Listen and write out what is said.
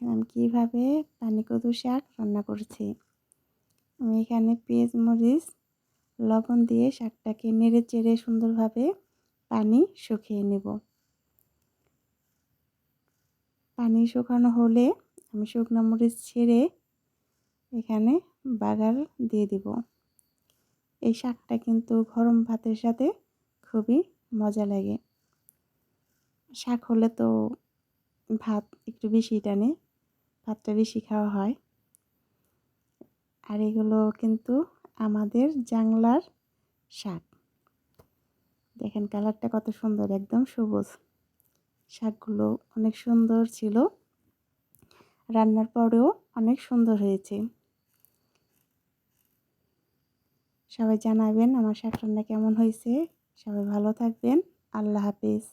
এখানে আমি কীভাবে পানি কদু শাক রান্না করছি? আমি এখানে পেঁয়াজ, মরিচ, লবণ দিয়ে শাকটাকে নেড়ে চেড়ে সুন্দরভাবে পানি শুকিয়ে নেব। পানি শুকানো হলে আমি শুকনো মরিচ ছেড়ে এখানে বাগার দিয়ে দিব। এই শাকটা কিন্তু গরম ভাতের সাথে খুবই মজা লাগে। শাক হলে তো ভাত একটু বেশি টানে। ভাতটা বেশি খাওয়া হয়। আর এগুলো কিন্তু আমাদের জাংলার শাক। দেখেন কালারটা কত সুন্দর, একদম সবুজ। শাকগুলো অনেক সুন্দর ছিল। রান্নার পরেও অনেক সুন্দর হয়েছে। সবাই জানাবেন আমার শাক রান্না কেমন হয়েছে। সবাই ভালো থাকবেন। আল্লাহ হাফিজ।